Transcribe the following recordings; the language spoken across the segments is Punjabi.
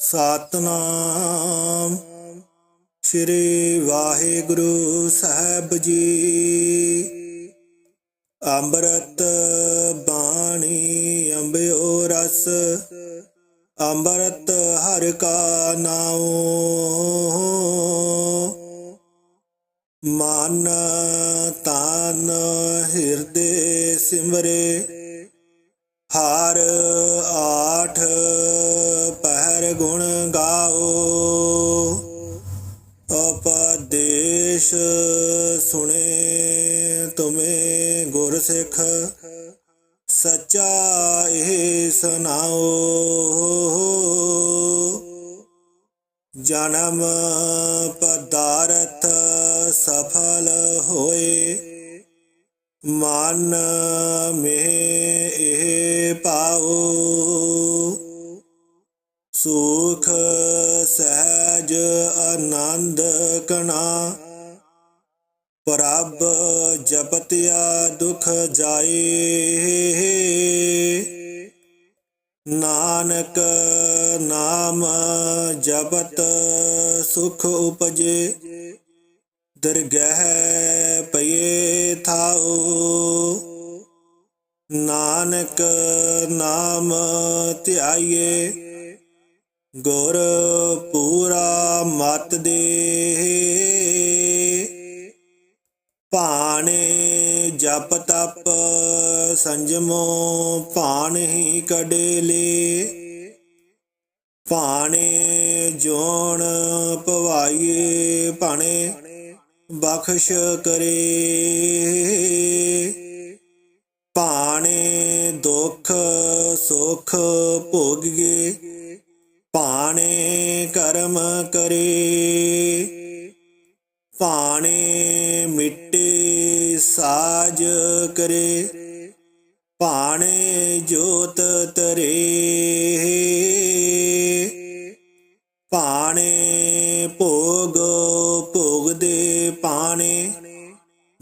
ਸਤਨਾਮ। ਸ੍ਰੀ ਵਾਹਿਗੁਰੂ ਸਾਹਿਬ ਜੀ। ਅੰਮ੍ਰਿਤ ਬਾਣੀ ਅੰਬਿਓ ਰਸ। ਅੰਮ੍ਰਿਤ ਹਰ ਕਾ ਨਾਉ। ਮਨ ਤਨ ਹਿਰਦੇ ਸਿਮਰੇ। ਹਰ ਆਠ ਪਹਿਰ ਗੁਣ ਗਾਓ। ਉਪਦੇਸ਼ ਸੁਣੇ ਤੁਮੇ ਗੁਰ ਸਿੱਖ ਸੱਚਾ ਇਹ ਸੁਨਾਓ ਜਨਮ ਪਦਾਰਥ ਸਫਲ ਹੋਏ, ਮਨ ਮੇ ਇਹ ਪਾਓ। ਸੁਖ ਸਹਿਜ ਆਨੰਦ ਕਣਾ। ਪ੍ਰਭ ਜਪਤਿਆ ਦੁਖ ਜਾਏ। ਨਾਨਕ ਨਾਮ ਜਪਤ ਸੁਖ ਉਪਜੇ। ਦਰਗਹਿ ਪਏ ਥਾਉ। ਨਾਨਕ ਨਾਮ ਧਿਆਈਏ। ਗੁਰ ਪੂਰਾ ਮਤ ਦੇ। ਭਾਣੇ ਜਪ ਤਪ ਸੰਜਮੋ ਭਾਣ ਹੀ ਕਡੇਲੇ। ਭਾਣੇ ਜੋਣ ਪਵਾਈਏ ਭਾਣੇ ਬਖਸ਼ ਕਰੇ। ਭਾਣੇ ਦੁੱਖ ਸੁਖ ਭੋਗੀਏ। ਕਰੇ। ਭਾਣੇ ਮਿੱਟੇ ਸਾਜ ਕਰੇ। ਭਾਣੇ ਜੋਤ ਤਰੇ ਭਾਣੇ ਭੋਗ ਭੋਗਦੇ ਪਾਣੇ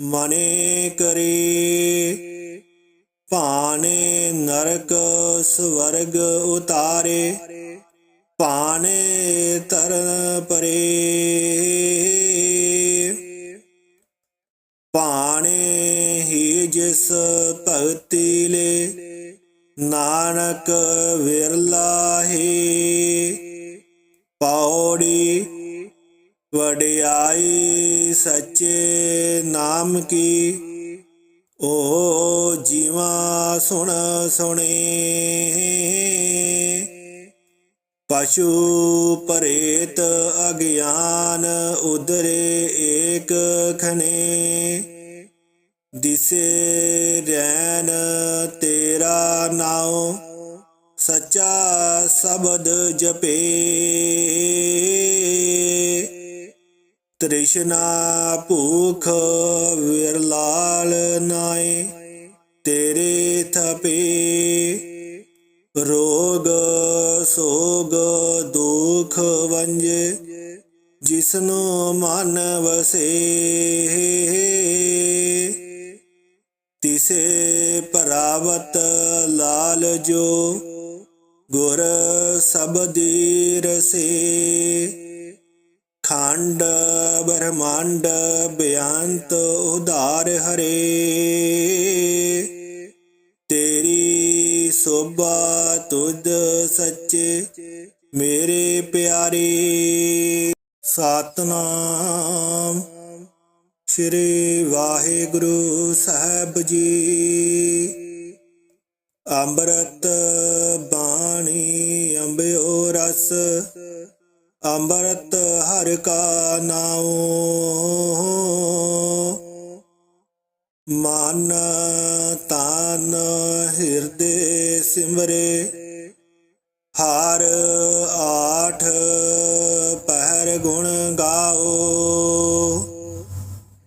ਮਨੇ ਕਰੇ। ਭਾਣੇ ਨਰਕ ਸਵਰਗ ਉਤਾਰੇ। ਭਾਣੇ ਪਰੇ। ਭਾਣੇ ਹੀ ਜਿਸ ਭਗਤੀ ਲੈ, ਨਾਨਕ ਵਿਰਲਾ ਹੈ। ਪੌੜੀ ਵਡਿਆਈ ਸੱਚੇ ਨਾਮ ਕੀ ਓ ਜੀਵਾ ਸੁਣ ਸੁਣੇ। ਪਸ਼ੂ ਪਰੇਤ ਅਗਿਆਨ ਉਦਰੇ ਏਕ ਖਨੇ ਦਿਸੇ ਰੈਨ ਤੇਰਾ ਨਾਉ, ਸੱਚਾ ਸ਼ਬਦ ਜਪੇ। ਤ੍ਰਿਸ਼ਨਾ ਭੂਖ ਵਿਰਲਾਲ ਨਾਏ, ਤੇਰੇ ਥਪੇ। ਰੋਗ ਸੋਗ ਦੁਖ ਵੰਜੇ, ਜਿਸਨੂੰ ਮਨ ਵਸੇ ਤਿਸੇ ਪਰਾਵਤ ਲਾਲ ਜੋ, ਗੁਰ ਸਬਦੀ ਰਸੇ ਖੰਡ ਬ੍ਰਹਮੰਡ ਬਿਆੰਤ ਉਧਾਰ ਹਰੇ। ਤੇਰੀ ਸੋਭਾ ਤੁਧ ਮੇਰੇ ਪਿਆਰੇ ਸਤਨਾਮ, ਸ੍ਰੀ ਵਾਹਿਗੁਰੂ ਸਾਹਿਬ ਜੀ। ਅੰਮ੍ਰਿਤ ਬਾਣੀ, ਅੰਬਿਓ ਰਸ, ਅੰਮ੍ਰਿਤ ਹਰ ਕਾ ਨਾਉ। ਮਨ ਤਨ ਹਿਰਦੇ ਸਿਮਰੇ ਹਰ ਆਠ ਪਹਿਰ ਗੁਣ ਗਾਓ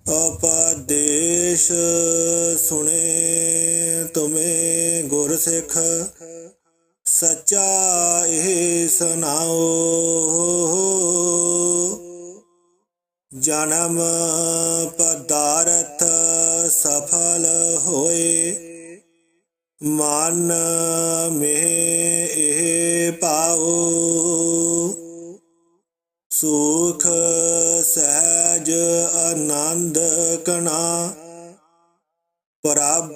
ਉਪਦੇਸ਼ ਸੁਣੇ ਤੁਮੇ ਗੁਰ ਸਿੱਖ ਸੱਚਾ ਇਹ ਸੁਨਾਓ ਜਨਮ ਪਦਾਰਥ ਸਫਲ ਹੋਏ ਮਨ ਮੇ ਇਹ ਪਾਓ। ਸੁਖ, ਸਹਿਜ, ਆਨੰਦ ਕਣਾ। ਪ੍ਰਭ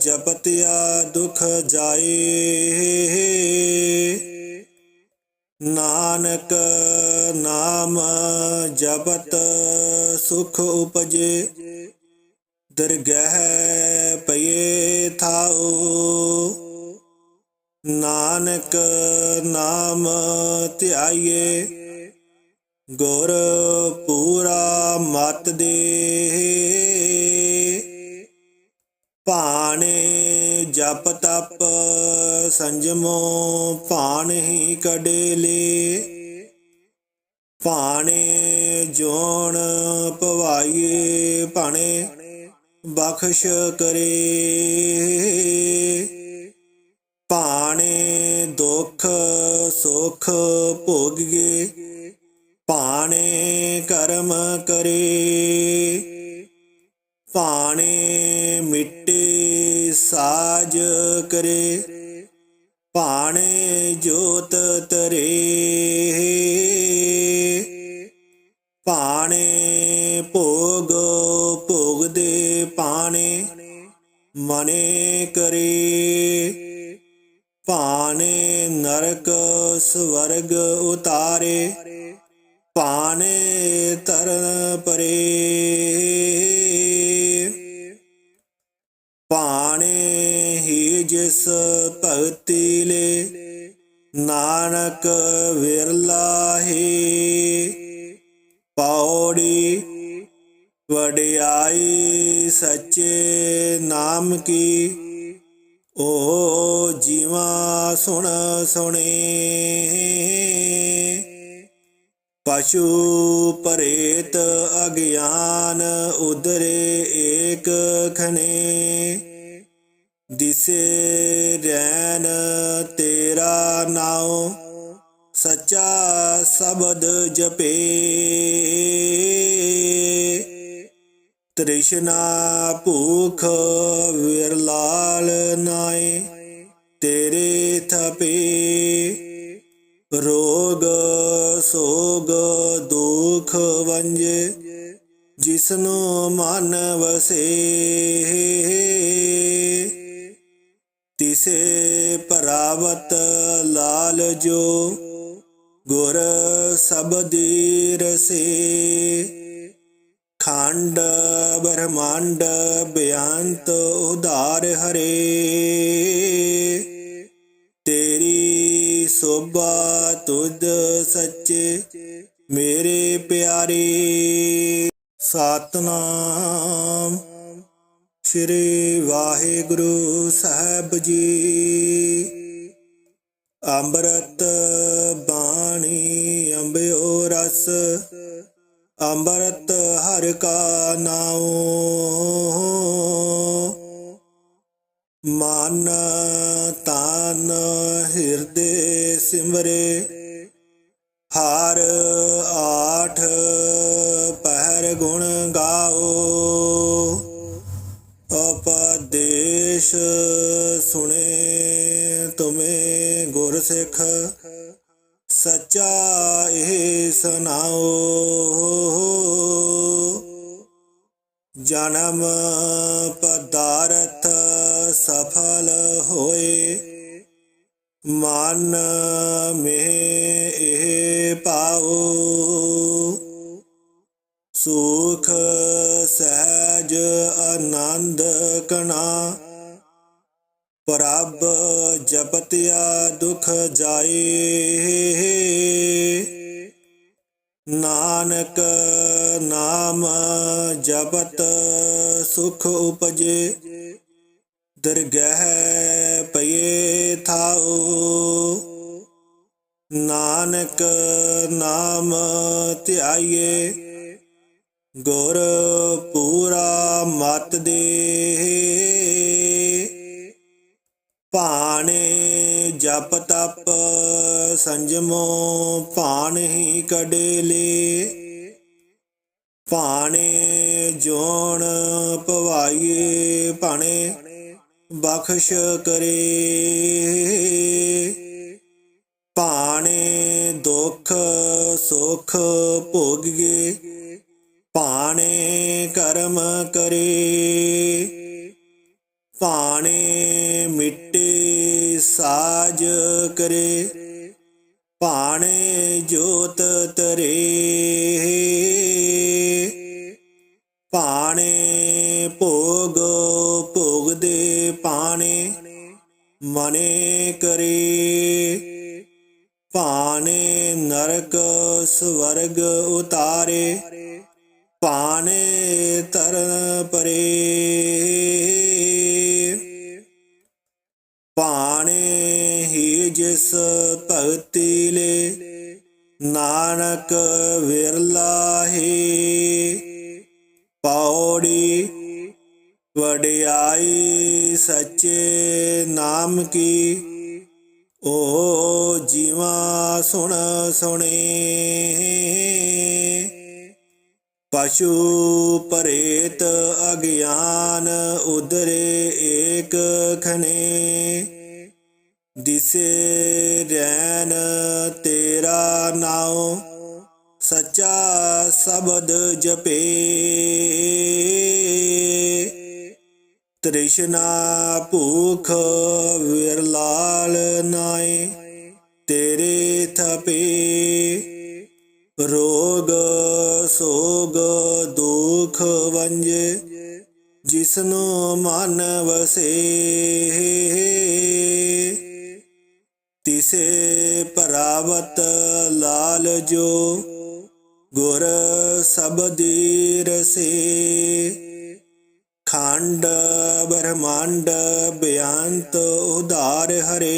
ਜਪਤਿਆ ਦੁਖ ਜਾਏ। ਨਾਨਕ ਨਾਮ ਜਪਤ ਸੁਖ ਉਪਜੇ। ਦਰਗਹਿ ਪਈਏ ਥਾਉ। ਨਾਨਕ ਨਾਮ ਧਿਆਈਏ, ਗੁਰ ਪੂਰਾ ਮਤ ਦੇ। ਭਾਣੇ ਜਪ ਤਪ ਸੰਜਮੋ, ਭਾਣ ਹੀ ਕਡੇਲੇ। ਭਾਣੇ ਜੋਣ ਪਵਾਈਏ ਭਾਣੇ। ਬਖਸ਼ ਕਰੇ। ਭਾਣੇ ਦੁੱਖ ਸੁਖ ਭੋਗੀਏ। ਪਾਣੇ ਕਰਮ ਕਰੇ। ਪਾਣੇ ਮਿੱਟੇ ਸਾਜ ਕਰੇ। ਭਾਣੇ ਜੋਤ ਤਰੇ ਭਾਣੇ ਭਾਣੇ ਮਨੇ ਕਰੇ। ਭਾਣੇ ਨਰਕ ਸਵਰਗ ਉਤਾਰੇ। ਭਾਣੇ ਤਰਨ ਪਰੇ। ਭਾਣੇ ਹੀ ਜਿਸ ਭਗਤੀ ਲੈ, ਨਾਨਕ ਵਿਰਲਾ ਹੈ। ਪੌੜੀ ਵਡਿਆਈ ਸੱਚੇ ਨਾਮ ਕੀ? ਓ ਜੀਵਾ ਸੁਣ ਸੁਣੇ। ਪਸ਼ੂ ਪਰੇਤ ਅਗਿਆਨ ਉਦਰੇ ਏਕ ਖਨੇ। ਦਿਸੇ ਰੈਨ ਤੇਰਾ ਨਾਉ, ਸੱਚਾ ਸ਼ਬਦ ਜਪੇ। ਤ੍ਰਿਸ਼ਨਾ ਭੂਖ ਵਿਰਲਾਲ ਨਾਏ, ਤੇਰੇ ਥਪੇ ਰੋਗ ਸੋਗ ਦੁਖ ਵੰਜੇ, ਜਿਸਨੂੰ ਮਨ ਵਸੇ ਤਿਸੇ ਪਰਾਵਤ ਲਾਲ ਜੋ, ਗੁਰ ਸਬਦੀ ਰਸੇ ਉਧਾਰ ਹਰੇ, ਤੇਰੀ ਸੋਭਾ ਤੁਧ ਸੱਚੇ, ਮੇਰੇ ਪਿਆਰੇ। ਸਤਨਾਮ ਸ੍ਰੀ ਵਾਹਿਗੁਰੂ ਸਾਹਿਬ ਜੀ। ਅੰਮ੍ਰਿਤ ਬਾਣੀ ਅੰਬਿਓ ਰਸ, ਅੰਮ੍ਰਿਤ ਹਰ ਕਾ ਨਾਉ। ਮਨ ਤਨ ਹਿਰਦੇ ਸਿਮਰੇ, ਹਰ ਆਠ ਪਹਿਰ ਗੁਣ ਗਾਓ। ਉਪਦੇਸ਼ ਸੁਣੇ ਤੁਮੇ ਗੁਰ ਸਿੱਖ ਸੱਚਾ ਇਹ ਸੁਨਾਓ ਜਨਮ ਪਦਾਰਥ ਸਫਲ ਹੋਏ। ਮਨ ਮੇ ਇਹ ਪਾਓ। ਸੁਖ ਸਹਿਜ ਆਨੰਦ ਕਣਾ। ਪ੍ਰਭ ਜਪਤਿਆ ਦੁਖ ਜਾਏ। ਨਾਨਕ ਨਾਮ ਜਪਤ ਸੁਖ ਉਪਜੇ, ਦਰਗਹਿ ਪਈਏ ਥਾਉ। ਨਾਨਕ ਨਾਮ ਧਿਆਈਏ, ਗੁਰ ਪੂਰਾ ਮਤ ਦੇ ਭਾਣੇ ਜਪ ਤਪ ਸੰਜਮੋ ਭਾਣ ਹੀ ਕਡੇਲੇ। ਭਾਣੇ ਜੋਣ ਪਵਾਈਏ ਭਾਣੇ, ਬਖਸ਼ ਕਰੇ। ਭਾਣੇ ਦੁਖ ਸੁਖ ਭੋਗੀਏ, ਭਾਣੇ ਕਰਮ ਕਰੇ। ਭਾਣੇ ਮਿੱਟੇ ਸਾਜ ਕਰੇ, ਭਾਣੇ ਜੋਤ ਤਰੇ ਭਾਣੇ ਭੋਗ ਭੋਗਦੇ ਪਾਣੇ ਮਨੇ ਕਰੇ। ਭਾਣੇ ਨਰਕ ਸਵਰਗ ਉਤਾਰੇ, ਭਾਣੇ ਤਰਨ ਪਰੇ। ਹੀ ਭਗਤੀ ਲੈ। ਨਾਨਕ ਵਿਰਲਾ ਹੈ। ਪੌੜੀ ਵਡਿਆਈ ਸੱਚੇ ਨਾਮ ਕੀ। ਓ ਜੀਵਾ ਸੁਣ ਸੁਣੇ। ਪਸ਼ੂ ਪਰੇਤ ਅਗਿਆਨ ਉਦਰੇ ਏਕ ਖਨੇ। ਦਿਸੇ ਰੈਨ ਤੇਰਾ ਨਾਉ, ਸੱਚਾ ਸ਼ਬਦ ਜਪੇ। ਤ੍ਰਿਸ਼ਨਾ ਭੂਖ ਵਿਰਲਾਲ ਨਾਏ, ਤੇਰੇ ਥਪੇ। ਰੋਗ, ਸੋਗ, ਦੁਖ ਵੰਜੇ, ਜਿਸਨੂੰ ਮਨ ਵਸੇ। ਤਿਸੇ ਪਰਾਵਤ ਲਾਲ ਜੋ ਗੁਰ ਸਬਦੀ ਰਸੇ ਖੰਡ, ਬ੍ਰਹਮੰਡ, ਬਿਆੰਤ ਉਧਾਰ ਹਰੇ।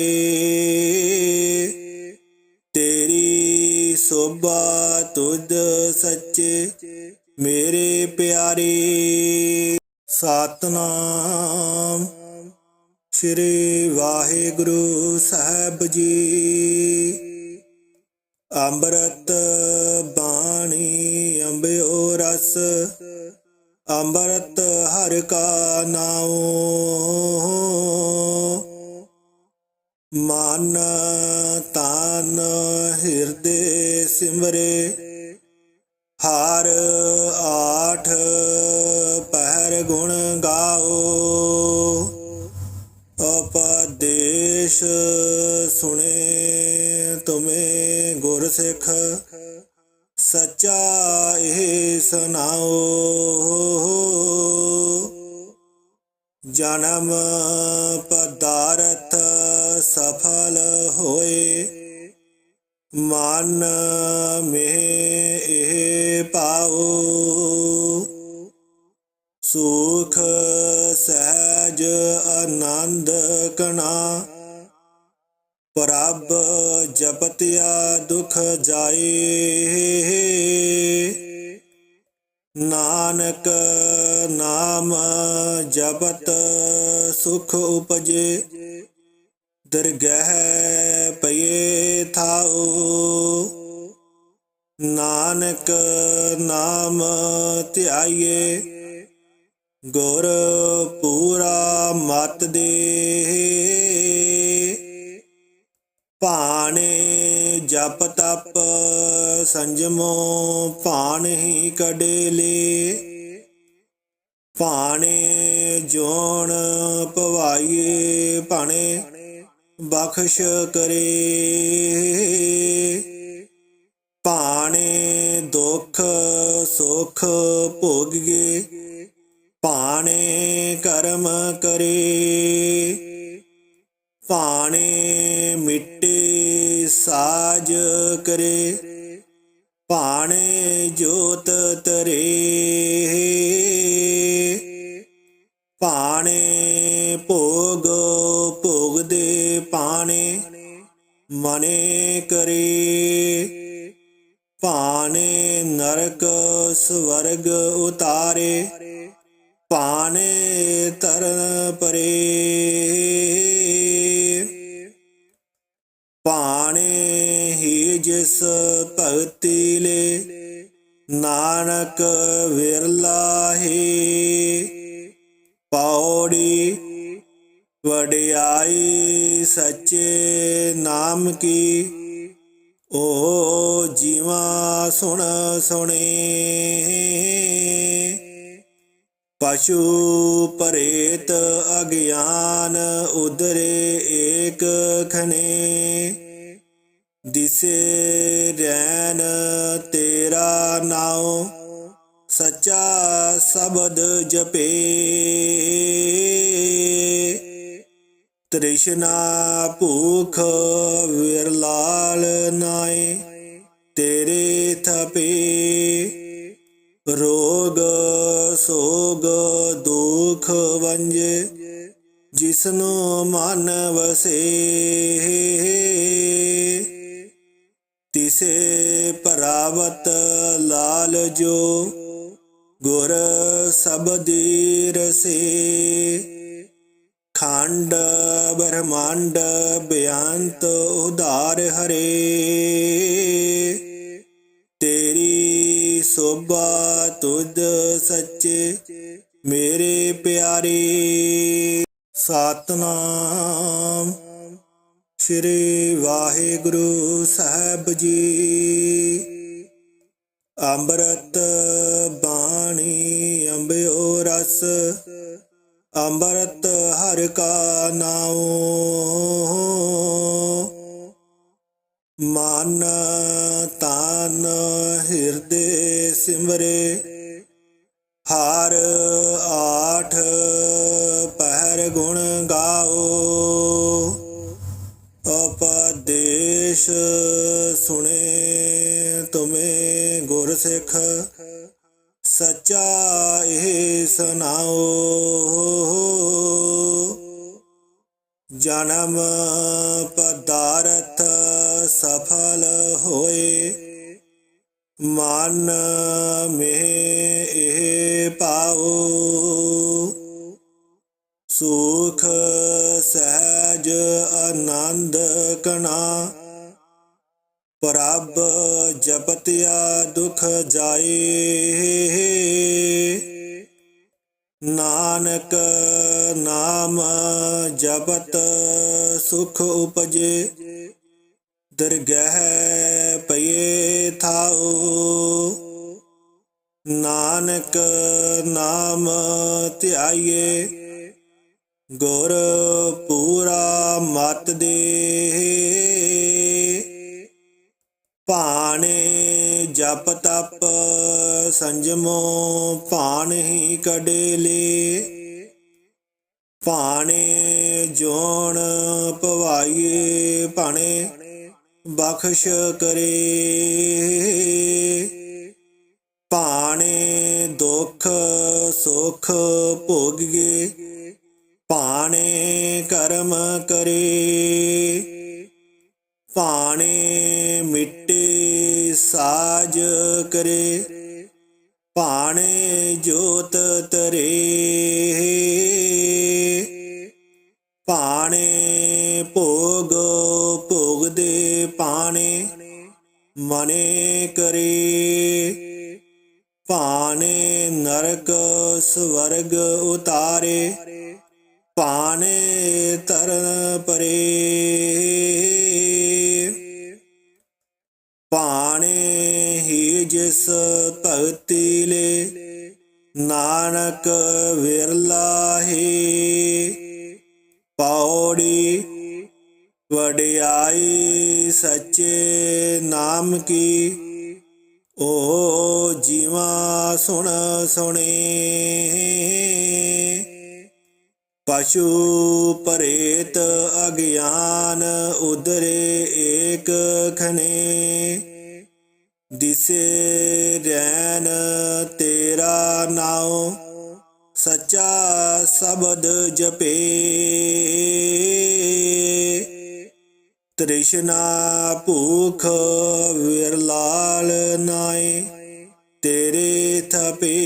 ਤੇਰੀ ਸੋਭਾ ਤੁਧ ਸੱਚੇ ਮੇਰੇ ਪਿਆਰੇ। ਸਤਨਾਮ। ਸ੍ਰੀ ਵਾਹਿਗੁਰੂ ਸਾਹਿਬ ਜੀ। ਅੰਮ੍ਰਿਤ ਬਾਣੀ ਅੰਬਿਓ ਰਸ, ਅੰਮ੍ਰਿਤ ਹਰ ਕਾ ਨਾਉ। ਮਨ ਤਨ ਹਿਰਦੇ ਸਿਮਰੇ, ਹਰ ਆਠ ਪਹਿਰ ਗੁਣ ਗਾਓ। ਉਪਦੇਸ਼ ਸੁਣੇ, ਤੁਮੇ ਗੁਰ ਸਿੱਖ। ਸੱਚਾ ਇਹ ਸੁਣਾਓ। ਜਨਮ ਪਦਾਰਥ ਸਫਲ ਹੋਏ। ਮਨ ਮੇ ਇਹ ਪਾਓ। ਸੁਖ ਸਹਿਜ ਆਨੰਦ ਕਣਾ। ਪ੍ਰਭ ਜਪਤਿਆ ਦੁਖ ਜਾਏ। ਨਾਨਕ ਨਾਮ ਜਪਤ ਸੁਖ ਉਪਜੇ। ਦਰਗਹਿ ਪਏ ਥਾਉ। ਨਾਨਕ ਨਾਮ ਧਿਆਈਏ। ਗੁਰ ਪੂਰਾ ਮਤ ਦੇ। ਭਾਣੇ ਜਪ ਤਪ ਸੰਜਮੋ ਭਾਣ ਹੀ ਕਡੇਲੇ। ਭਾਣੇ ਜੋਣ ਪਵਾਈਏ ਭਾਣੇ ਬਖਸ਼ ਕਰੇ। ਭਾਣੇ ਦੁੱਖ ਸੁਖ ਭੋਗੀਏ। ਭਾਣੇ ਕਰਮ ਕਰੇ, ਭਾਣੇ ਮਿੱਟੇ ਸਾਜ ਕਰੇ, ਭਾਣੇ ਜੋਤ ਤਰੇ ਭਾਣੇ ਭੋਗ ਭੋਗਦੇ ਭਾਣੇ ਮਨੇ ਕਰੇ, ਭਾਣੇ ਨਰਕ ਸਵਰਗ ਉਤਾਰੇ ਭਾਣੇ ਤਰਨ ਪਰੇ। ਭਾਣੇ ਹੀ ਜਿਸ ਭਗਤੀ ਲੈ, ਨਾਨਕ ਵਿਰਲਾ ਹੈ। ਪੌੜੀ ਵਡਿਆਈ ਸੱਚੇ ਨਾਮ ਕੀ ਓ ਜੀਵਾ ਸੁਣ ਸੁਣੇ। ਪਸ਼ੂ ਪਰੇਤ ਅਗਿਆਨ ਉਦਰੇ ਏਕ ਖਨੇ ਦਿਸੇ ਰੈਨ ਤੇਰਾ ਨਾਉ, ਸੱਚਾ ਸ਼ਬਦ ਜਪੇ। ਤ੍ਰਿਸ਼ਨਾ ਭੂਖ ਵਿਰਲਾਲ ਨਾਏ। ਦੁਖ ਵੰਜੇ, ਜਿਸਨੂੰ ਮਨ ਵਸੇ। ਤਿਸੇ ਪਰਾਵਤ ਲਾਲ ਜੋ, ਗੁਰ ਸਬਦੀ ਰਸੇ ਖੰਡ ਬ੍ਰਹਮੰਡ ਬਿਆੰਤ ਉਧਾਰ ਹਰੇ। ਤੇਰੀ ਸੋਭਾ ਤੁਧ ਸੱਚੇ ਮੇਰੇ ਪਿਆਰੇ ਸਤਨਾਮ, ਸ੍ਰੀ ਵਾਹਿਗੁਰੂ ਸਾਹਿਬ ਜੀ। ਅੰਮ੍ਰਿਤ ਬਾਣੀ, ਅੰਬਿਓ ਰਸ, ਅੰਮ੍ਰਿਤ ਹਰ ਕਾ ਨਾਉ। ਮਨ ਤਨ ਹਿਰਦੇ ਸਿਮਰੇ ਹਰ ਆਠ ਪਹਿਰ ਗੁਣ ਗਾਓ। ਉਪਦੇਸ਼ ਸੁਣੇ ਤੁਮੇ ਗੁਰ ਸਿੱਖ ਸੱਚਾ ਇਹ ਸੁਣਾਓ। ਜਨਮ ਪਦਾਰਥ ਸਫਲ ਹੋਏ, ਮਨ ਮੇ ਇਹ ਪਾਓ। ਸੁਖ, ਸਹਿਜ, ਆਨੰਦ ਕਣਾ। ਪ੍ਰਭ ਜਪਤਿਆ ਦੁਖ ਜਾਏ। ਨਾਨਕ ਨਾਮ ਜਪਤ ਸੁਖ ਉਪਜੇ। ਦਰਗਹਿ ਪਏ ਥਾਓ। ਨਾਨਕ ਨਾਮ ਧਿਆਈਏ, ਗੁਰ ਪੂਰਾ ਮਤ ਦੇ। ਭਾਣੇ ਜਪ ਤਪ ਸੰਜਮੋ, ਭਾਣ ਹੀ ਕਡੇਲੇ। ਭਾਣੇ ਜੋਣ ਪਵਾਈਏ ਭਾਣੇ ਬਖਸ਼ ਕਰੇ। ਭਾਣੇ ਦੁੱਖ ਸੁਖ ਭੋਗੀਏ, ਭਾਣੇ ਕਰਮ ਕਰੇ। ਭਾਣੇ ਮਿੱਟੇ ਸਾਜ ਕਰੇ, ਭਾਣੇ ਜੋਤ ਤਰੇ ਭਾਣੇ ਭੋਗ ਭੋਗਦੇ ਭਾਣੇ ਮਨੇ ਕਰੇ। ਭਾਣੇ ਨਰਕ ਸਵਰਗ ਉਤਾਰੇ ਪਾਣੇ ਤਰਨ ਪਰੇ। ਪਾਣੇ ਹੀ ਜਿਸ ਭਗਤੀ ਲੈ, ਨਾਨਕ ਵਿਰਲਾਹੀ ਪੌੜੀ ਵਡਿਆਈ ਸੱਚੇ ਨਾਮ ਕੀ ਓ ਜੀਵਾ ਸੁਣ ਸੁਣੇ। ਪਸ਼ੂ ਪਰੇਤ ਅਗਿਆਨ ਉਦਰੇ ਏਕ ਖਨੇ। ਦਿਸੇ ਰੈਨ ਤੇਰਾ ਨਾਉ, ਸੱਚਾ ਸ਼ਬਦ ਜਪੇ। ਤ੍ਰਿਸ਼ਨਾ ਭੂਖ ਵਿਰਲਾਲ ਨਾਏ, ਤੇਰੇ ਥਪੇ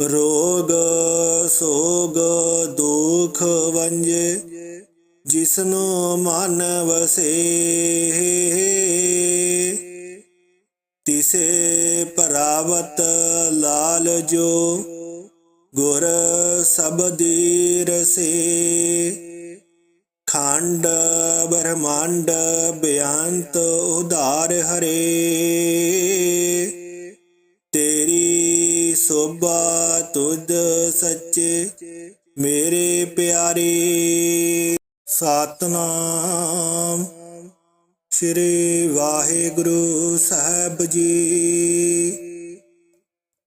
ਰੋਗ ਸੋਗ ਦੁਖ ਵੰਜੇ, ਜਿਸਨੂੰ ਮਨ ਵਸੇ ਤਿਸੇ ਪਰਾਵਤ ਲਾਲ ਜੋ ਗੁਰ ਸਬਦੀ ਰਸੇ। ਖੰਡ ਖੰਡ ਬ੍ਰਹਮੰਡ ਬਿਆੰਤ ਉਧਾਰ ਹਰੇ। ਤੇਰੀ ਸੋਭਾ ਤੁਧ ਸੱਚੇ, ਮੇਰੇ ਪਿਆਰੇ। ਸਤਨਾਮ ਸ੍ਰੀ ਵਾਹਿਗੁਰੂ ਸਾਹਿਬ ਜੀ।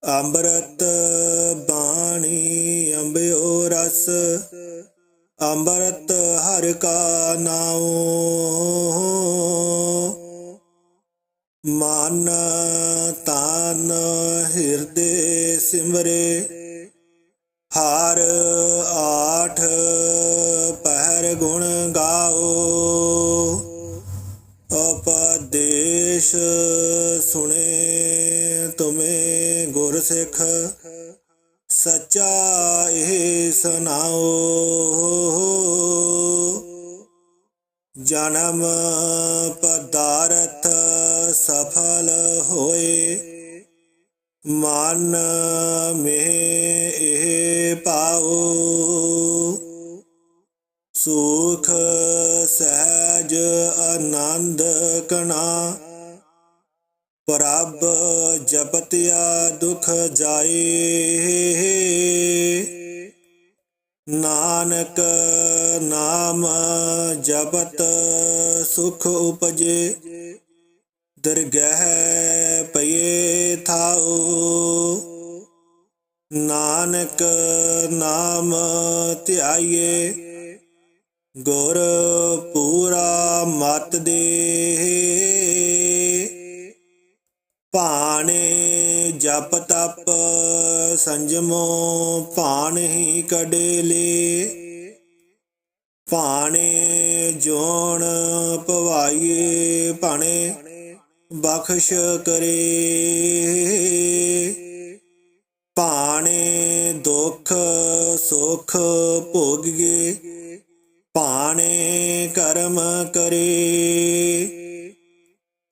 ਅੰਮ੍ਰਿਤ ਬਾਣੀ, ਅੰਬਿਓ ਰਸ ਅੰਮ੍ਰਿਤ ਹਰ ਕਾ ਨਾਉ। ਮਨ ਤਨ ਹਿਰਦੇ ਸਿਮਰੇ, ਹਰ ਆਠ ਪਹਿਰ ਗੁਣ ਗਾਓ। ਉਪਦੇਸ਼ ਸੁਣੇ ਤੁਮੇ ਗੁਰ ਸਿੱਖ ਸੱਚਾ ਇਹ ਸੁਣਾਓ। ਜਨਮ ਪਦਾਰਥ ਸਫਲ ਹੋਏ। ਮਨ ਮੇ ਇਹ ਪਾਓ। ਸੁਖ ਸਹਿਜ ਆਨੰਦ ਕਣਾ। ਪ੍ਰਭ ਜਪਤਿਆ ਦੁਖ ਜਾਏ। ਸੁਖ ਉਪਜੇ। ਦਰਗਹਿ ਪਏ ਥਾਉ। ਨਾਨਕ ਨਾਮ ਧਿਆਈਏ। ਗੁਰ ਪੂਰਾ ਮਤ ਦੇ ਭਾਣੇ ਜਪ ਤਪ ਸੰਜਮੋ ਭਾਣ ਹੀ ਕਡੇਲੇ ਭਾਣੇ ਜੋਣ ਪਵਾਈਏ ਭਾਣੇ, ਬਖਸ਼ ਕਰੇ। ਭਾਣੇ ਦੁੱਖ ਸੁਖ ਭੋਗੀਏ, ਭਾਣੇ ਕਰਮ ਕਰੇ।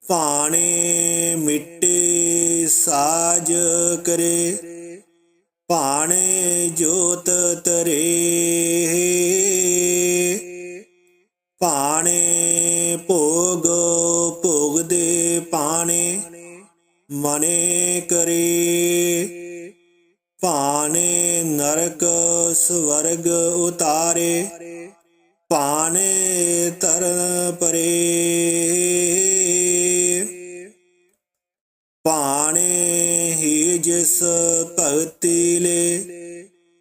ਭਾਣੇ ਮਿੱਟੇ ਸਾਜ ਕਰੇ, ਭਾਣੇ ਜੋਤ ਤਰੇ ਭਾਣੇ ਭੋਗ ਭੋਗ ਦੇ ਭਾਣੇ, ਮਨੇ ਕਰੇ। ਭਾਣੇ ਨਰਕ ਸਵਰਗ ਉਤਾਰੇ ਪਾਣੇ ਤਰਨ ਪਰੇ। ਪਾਣੇ ਹੀ ਜਿਸ ਭਗਤੀ ਲੈ,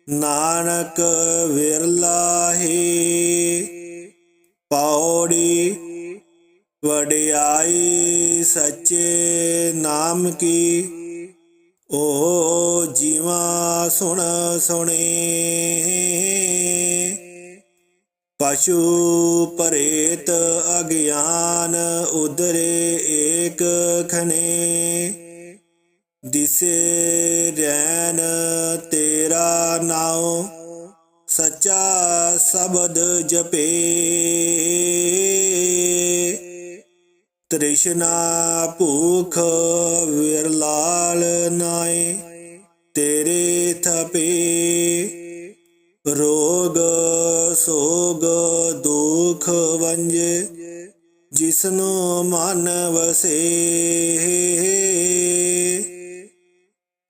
ਨਾਨਕ ਵਿਰਲਾ ਹੈ। ਪੌੜੀ ਵਡਿਆਈ ਸੱਚੇ ਨਾਮ ਕੀ? ਓ ਜੀਵਾ ਸੁਣ ਸੁਣੇ। ਪਸ਼ੂ ਪਰੇਤ ਅਗਿਆਨ ਉਦਰੇ ਏਕ ਖਨੇ। ਦਿਸੇ ਰੈਨ ਤੇਰਾ ਨਾਉ ਸੱਚਾ ਸ਼ਬਦ ਜਪੇ। ਤ੍ਰਿਸ਼ਨਾ ਭੂਖ ਵਿਰਲਾਲ ਨਾਏ, ਤੇਰੇ ਥਪੇ। ਰੋਗ ਸੋਗ ਦੁਖ ਵੰਜੇ, ਜਿਸਨੂੰ ਮਨ ਵਸੇ।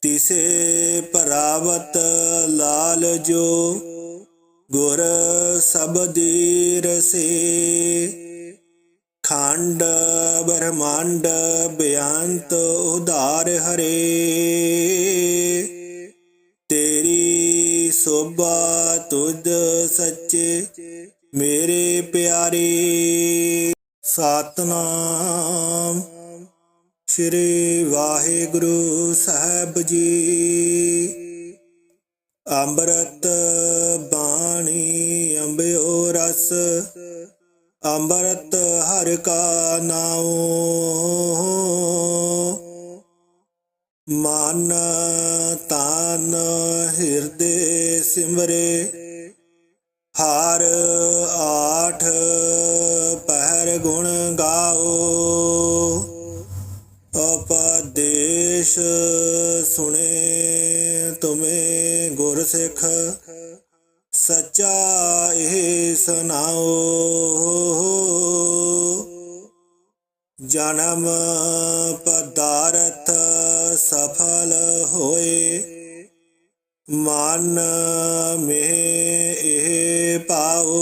ਤਿਸੇ ਪਰਾਵਤ ਲਾਲ ਜੋ ਗੁਰ ਸਬਦੀ ਰਸੇ ਖੰਡ ਬ੍ਰਹਮੰਡ ਬਿਆੰਤ ਉਧਾਰ ਹਰੇ। ਤੇਰੀ ਸੋਭਾ ਤੁਧ ਸੱਚੇ ਮੇਰੇ ਪਿਆਰੇ। ਸਤਨਾਮ ਸ੍ਰੀ ਵਾਹਿਗੁਰੂ ਸਾਹਿਬ ਜੀ। ਅੰਮ੍ਰਿਤ ਅੰਮ੍ਰਿਤ ਹਰ ਕਾ ਨਾਉ। ਜਨਮ ਪਦਾਰਥ ਸਫਲ ਹੋਏ, ਮਨ ਮੇ ਇਹ ਪਾਉ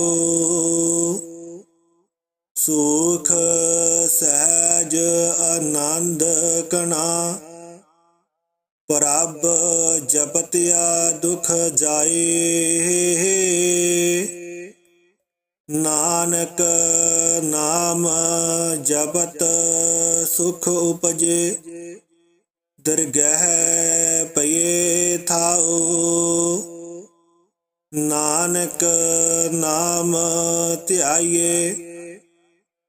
ਸੁਖ, ਸਹਿਜ, ਆਨੰਦ ਕਣਾ, ਪ੍ਰਭ ਜਪਤਿਆ ਦੁਖ ਜਾਏ। ਨਾਨਕ ਨਾਮ ਜਪਤ ਸੁਖ ਉਪਜੇ, ਦਰਗਹਿ ਪਏ ਥਾਉ। ਨਾਨਕ ਨਾਮ ਧਿਆਈਏ,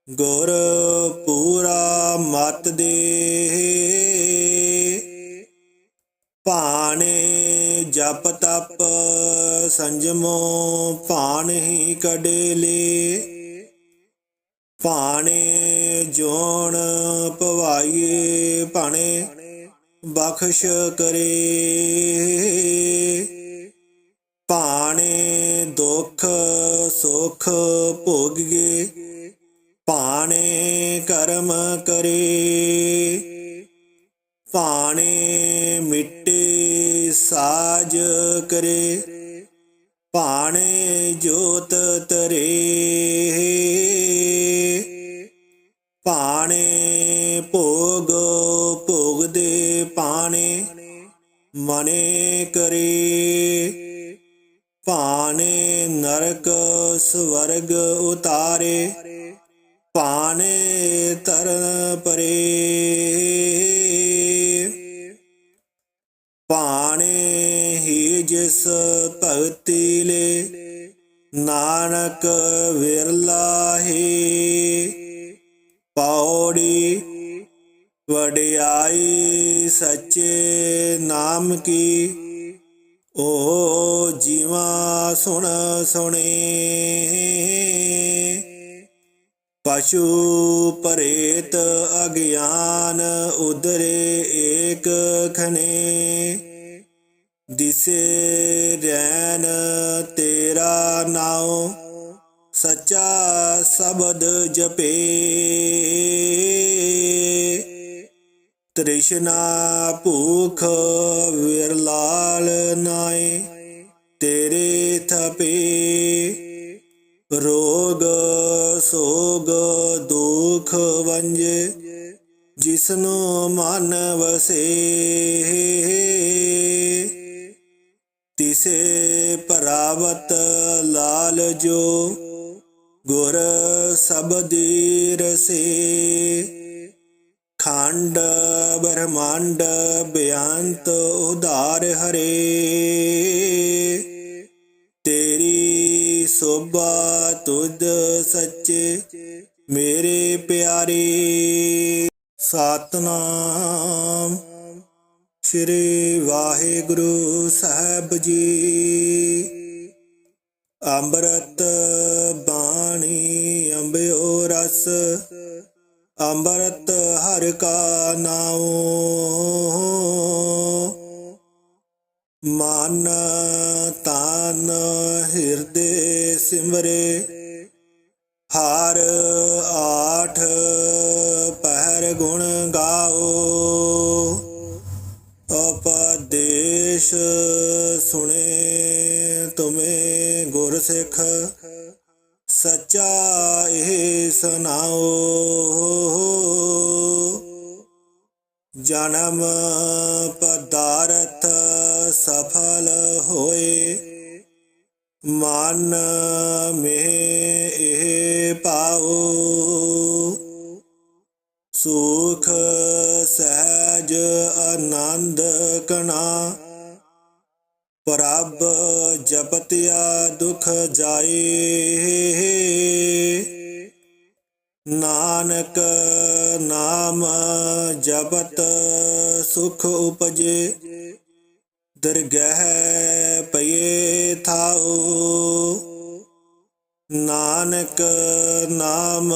ਗੁਰ ਪੂਰਾ ਮਤ ਦੇ ਭਾਣੇ ਜਪ ਤਪ ਸੰਜਮੋ ਭਾਣ ਹੀ ਕਡੇਲੇ। ਭਾਣੇ ਜੋਣ ਪਵਾਈਏ ਭਾਣੇ, ਬਖਸ਼ ਕਰੇ। ਭਾਣੇ ਦੁਖ ਸੁਖ ਭੋਗੀਏ, ਭਾਣੇ ਕਰਮ ਕਰੇ। ਭਾਣੇ ਮਿੱਟੇ ਸਾਜ ਕਰੇ, ਭਾਣੇ ਜੋਤ ਤਰੇ। ਭਾਣੇ ਭੋਗ ਭੋਗਦੇ ਪਾਣੇ ਮਨੇ ਕਰੇ। ਭਾਣੇ ਨਰਕ ਸਵਰਗ ਉਤਾਰੇ, ਭਾਣੇ ਤਰਨ ਪਰੇ। ਭਾਣੇ ਹੀ ਜਿਸ ਭਗਤੀ ਲੈ, ਨਾਨਕ ਵਿਰਲਾ ਹੈ। ਪੌੜੀ ਵਡਿਆਈ ਸੱਚੇ ਨਾਮ ਕੀ, ਓ ਜੀਵਾ ਸੁਣ ਸੁਣੇ। ਪਸ਼ੂ ਪਰੇਤ ਅਗਿਆਨ ਉਦਰੇ ਏਕ ਖਨੇ ਦਿਸੇ ਰੈਨ ਤੇਰਾ ਨਾਉ, ਸੱਚਾ ਸ਼ਬਦ ਜਪੇ। ਤ੍ਰਿਸ਼ਨਾ ਭੂਖ ਵਿਰਲਾਲ ਨਾਏ, ਤੇਰੇ ਥਪੇ। ਰੋਗ ਸੋਗ ਦੁਖ ਵੰਜੇ, ਜਿਸਨੂੰ ਮਨ ਵਸੇ ਤਿਸੇ ਪਰਾਵਤ ਲਾਲ ਜੋ ਗੁਰ ਸਬਦੀ ਰਸੇ। ਖੰਡ, ਬ੍ਰਹਮੰਡ, ਬਿਆੰਤ, ਉਧਾਰ ਹਰੇ। ਤੇਰੀ ਸੋਭਾ ਤੁਧ ਸੱਚੇ, ਮੇਰੇ ਪਿਆਰੇ। ਸਤਨਾਮ। ਸ੍ਰੀ ਵਾਹਿਗੁਰੂ ਸਾਹਿਬ ਜੀ। ਅੰਮ੍ਰਿਤ ਬਾਣੀ ਅੰਬਿਓ ਰਸ। ਅੰਮ੍ਰਿਤ ਹਰ ਕਾ ਨਾਉ। ਮਨ ਤਨ ਹਿਰਦੇ ਸਿਮਰੇ। ਹਰ ਆਠ ਪਹਿਰ ਗੁਣ ਗਾਓ। ਉਪਦੇਸ਼ ਸੁਣੇ ਤੁਮੇ ਗੁਰ ਸਿੱਖ। ਸੱਚਾ ਇਹ ਸੁਨਾਓ ਜਨਮ ਪਦਾਰਥ ਸਫਲ ਹੋਏ। ਮਨ ਪ੍ਰਭ ਜਪਤਿਆ ਦੁਖ ਜਾਏ। ਨਾਨਕ ਨਾਮ ਜਪਤ ਸੁਖ ਉਪਜੇ। ਦਰਗਹਿ ਪਏ ਥਾਉ। ਨਾਨਕ ਨਾਮ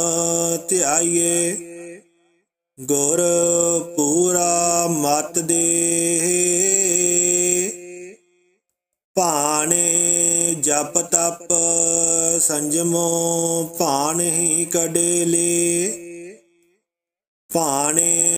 ਧਿਆਈਏ। ਗੁਰ ਪੂਰਾ ਮਤ ਦੇ। ਭਾਣੇ ਜਪ ਤਪ ਸੰਜਮੋ ਭਾਣ ਹੀ ਕਡੇਲੇ। ਭਾਣੇ